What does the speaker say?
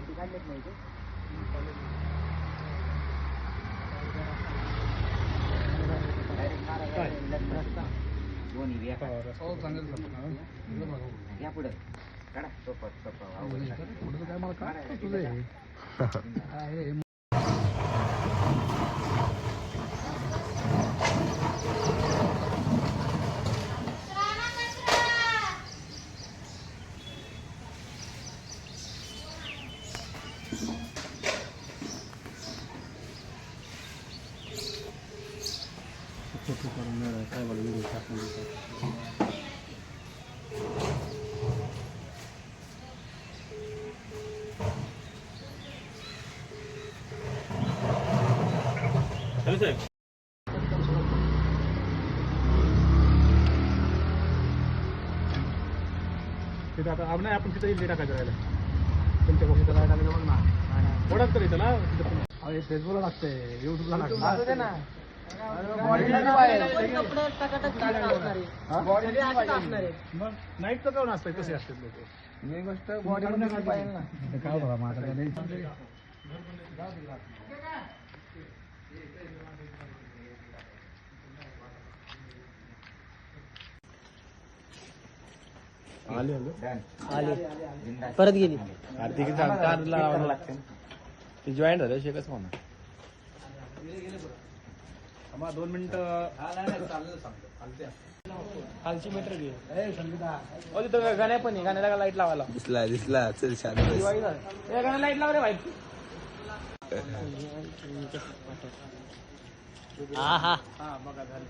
phải chị Thanh lên 10 chứ ಯಾಕೆ सोपं काय मला काय तुझं हे? काय हे? तिथं आता अब नाही आपण तिथं इल्ली टाकायचं राहिलं त्याला? अरे फेसबुकला लागते युट्यूबला लागते काऊन असतंय? कसे असतात लोक? मी गोष्ट बॉडी पाहिजे ना. काय बघा माझा आले. आली. परत गेली. आरती किती लागते. ती जॉईन झालं शेकच म्हणा दोन मिनिटं. खालची मीटर घे. हो तिथं गाण्या पण आहे गाण्याला लाइट लावायला. दिसला दिसला. चल शांत दिवाळी झाली. ए, गाण्याला लाइट लाव रे भाई हा हा हा बघा झालं.